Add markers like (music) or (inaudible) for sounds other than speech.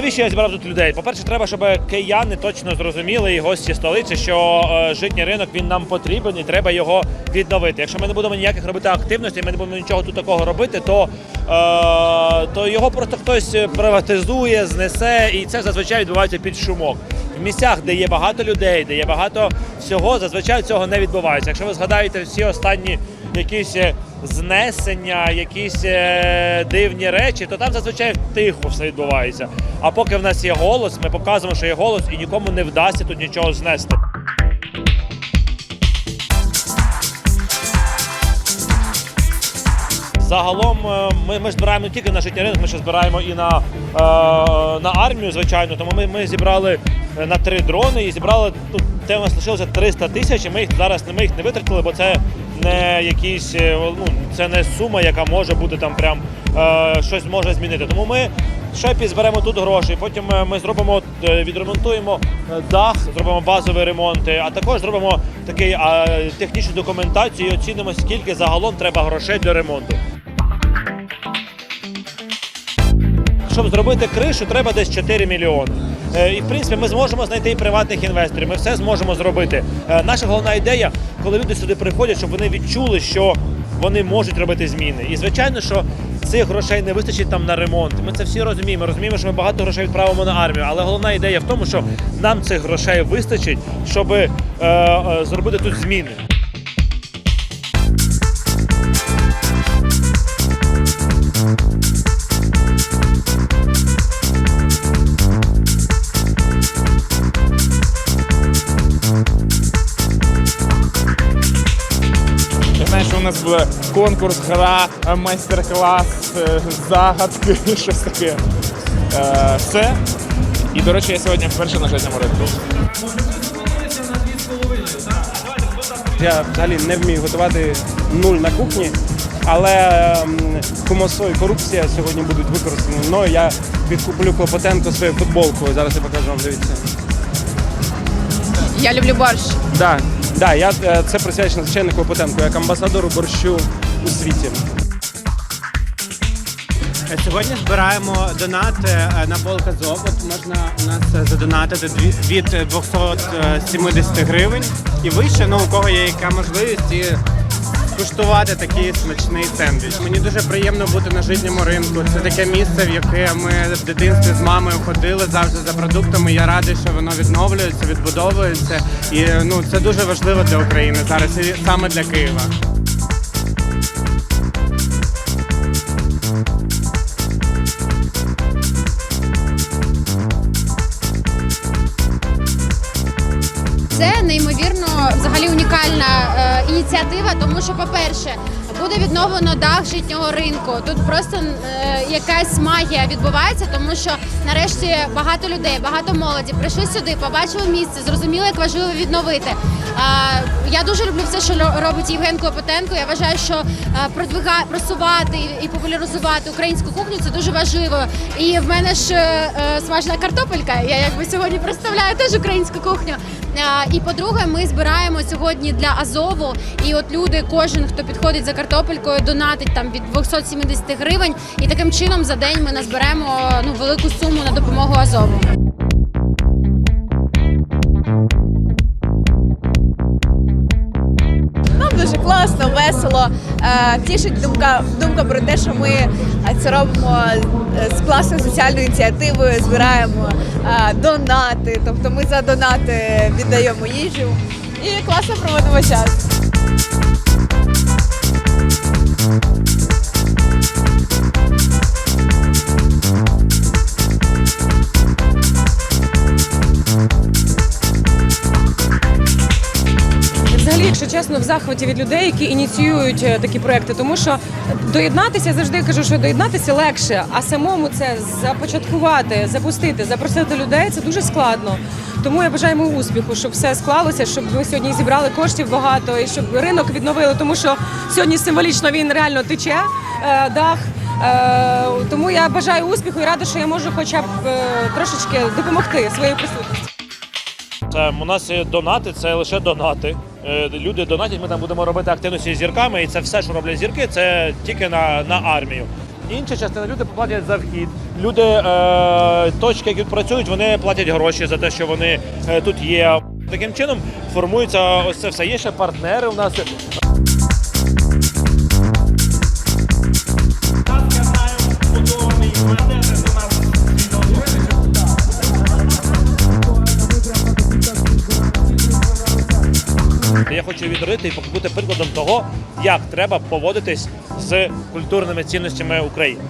Навіщо я зібрав тут людей? По-перше, треба, щоб кияни точно зрозуміли і гості столиці, що е, житній ринок він нам потрібен і треба його відновити. Якщо ми не будемо ніяких робити активностей, ми не будемо нічого тут такого робити, то, е, то його просто хтось приватизує, знесе, і це зазвичай відбувається під шумок. В місцях, де є багато людей, де є багато всього, зазвичай цього не відбувається. Якщо ви згадаєте всі останні якісь е, знесення, якісь е, дивні речі, то там зазвичай тихо все відбувається. А поки в нас є голос, ми показуємо, що є голос, і нікому не вдасться тут нічого знести. Загалом е, ми, ми збираємо не тільки на життя ринок, ми ще збираємо і на, е, на армію, звичайно. Тому ми, ми зібрали е, на три дрони і зібрали тут, де у нас лишилося 300 тисяч. і Ми їх зараз ми їх не витратили, бо це не якісь е, ну, це не сума, яка може бути там прям е, щось може змінити. Тому ми ще підзберемо тут гроші. Потім е, ми зробимо е, відремонтуємо дах, зробимо базові ремонти, а також зробимо такий е, технічну документацію і оцінимо, скільки загалом треба грошей для ремонту. Щоб зробити кришу, треба десь 4 мільйони. Е, І в принципі ми зможемо знайти і приватних інвесторів. Ми все зможемо зробити. Е, Наша головна ідея, коли люди сюди приходять, щоб вони відчули, що вони можуть робити зміни. І звичайно, що цих грошей не вистачить там на ремонт. Ми це всі розуміємо. Розуміємо, що ми багато грошей відправимо на армію. Але головна ідея в тому, що нам цих грошей вистачить, щоб е, е, зробити тут зміни. Що у нас буде конкурс, гра, е, майстер-клас, е, загадки, (laughs) щось таке. Е, Все. І, до речі, я сьогодні вперше на житньому ринку. Я взагалі не вмію готувати нуль на кухні, але ем, кумосо і корупція сьогодні будуть використані мною. Я відкуплю Клопотенко свою футболку. Зараз я покажу вам, дивіться. Я люблю борщ. Да, да, я, е, це присвячено звичайно Клопотенку, як амбасадору борщу у світі. Сьогодні збираємо донат е, на Болк з От Можна у нас е, задонатити від 270 гривень і вище, ну у кого є яка можливість і куштувати такий смачний сендвіч. Мені дуже приємно бути на житньому ринку. Це таке місце, в яке ми в дитинстві з мамою ходили завжди за продуктами. Я радий, що воно відновлюється, відбудовується. І ну це дуже важливо для України зараз, і саме для Києва. Це неймовірно взагалі унікальна ініціатива, тому що, по-перше, буде відновлено дах житнього ринку. Тут просто е, якась магія відбувається, тому що нарешті багато людей, багато молоді прийшли сюди, побачили місце, зрозуміли, як важливо відновити. Е, я дуже люблю все, що робить Євген Клопотенко. Я вважаю, що е, просувати і, і популяризувати українську кухню це дуже важливо. І в мене ж е, е, смажена картопелька. Я якби сьогодні представляю теж українську кухню. Е, І по-друге, ми збираємо сьогодні для Азову. І от люди, кожен, хто підходить за картопелькою, донатить там від 270 гривень. І таким чином за день ми назберемо ну велику суму на допомогу Азову. Дуже класно, весело. Е, Тішить думка, думка про те, що ми це робимо е, з класною соціальною ініціативою, збираємо е, донати. Тобто ми за донати віддаємо їжу і класно проводимо час. Чесно, в захваті від людей, які ініціюють е, такі проекти, тому що доєднатися я завжди кажу, що доєднатися легше, а самому це започаткувати, запустити, запросити людей це дуже складно. Тому я бажаю йому успіху, щоб все склалося, щоб ми сьогодні зібрали коштів багато і щоб ринок відновили, тому що сьогодні символічно він реально тече е, дах. Е, тому я бажаю успіху і рада, що я можу хоча б е, трошечки допомогти своєю присутністю. Це у нас є донати, це лише донати. Е, Люди донатять, ми там будемо робити активності з зірками, і це все, що роблять зірки, це тільки на, на армію. Інша частина люди платять за вхід. Люди, е, точки, які працюють, вони платять гроші за те, що вони е, тут є. Таким чином формується ось це все. Є ще партнери у нас. Я хочу відрити і бути прикладом того, як треба поводитись з культурними цінностями України.